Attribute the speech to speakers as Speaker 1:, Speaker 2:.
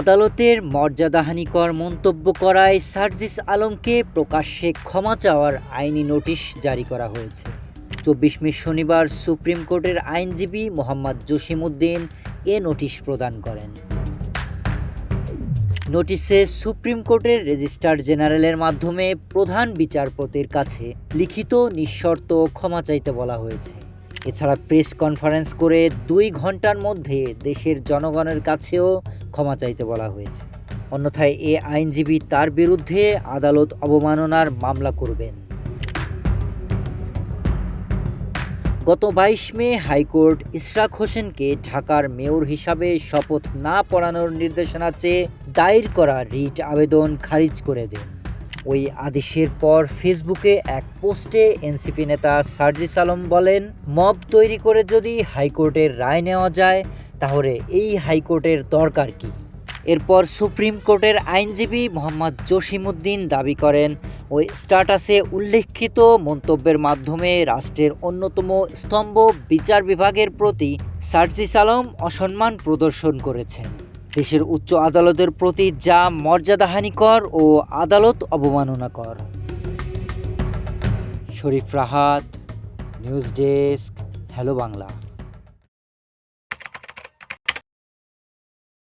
Speaker 1: আদালতের মর্যাদাহানিকর মন্তব্য করায় সার্জিস আলমকে প্রকাশ্যে ক্ষমা চাওয়ার আইনি নোটিশ জারি করা হয়েছে। চব্বিশ মে শনিবার সুপ্রিম কোর্টের আইনজীবী মোহাম্মদ জসিমউদ্দিন এ নোটিশ প্রদান করেন। নোটিশে সুপ্রিম কোর্টের রেজিস্ট্রার জেনারেলের মাধ্যমে প্রধান বিচারপতির কাছে লিখিত নিঃশর্ত ক্ষমা চাইতে বলা হয়েছে। এছাড়া প্রেস কনফারেন্স করে দুই ঘণ্টার মধ্যে দেশের জনগণের কাছেও ক্ষমা চাইতে বলা হয়েছে। অন্যথায় এ আইনজীবী তার বিরুদ্ধে আদালত অবমাননার মামলা করবেন। গত বাইশ মে হাইকোর্ট ইশরাক হোসেনকে ঢাকার মেয়র হিসাবে শপথ না পড়ানোর নির্দেশনা চেয়ে দায়ের করা রিট আবেদন খারিজ করে দেন। ওই আদেশের পর ফেসবুকে এক পোস্টে এনসিপি নেতা সার্জিস আলম বলেন, মব তৈরি করে যদি হাইকোর্টের রায় নেওয়া যায়, তাহলে এই হাইকোর্টের দরকার কি? এরপর সুপ্রিম কোর্টের আইনজীবী মোহাম্মদ জসিমউদ্দিন দাবি করেন, ওই স্ট্যাটাসে উল্লেখিত মন্তব্যের মাধ্যমে রাষ্ট্রের অন্যতম স্তম্ভ বিচার বিভাগের প্রতি সার্জিস আলম অসম্মান প্রদর্শন করেছেন। দেশের উচ্চ আদালতের প্রতি যা মর্যাদাহানিকর ও আদালত অবমাননাকর। Sharif Rahat, news desk, hello Bangla.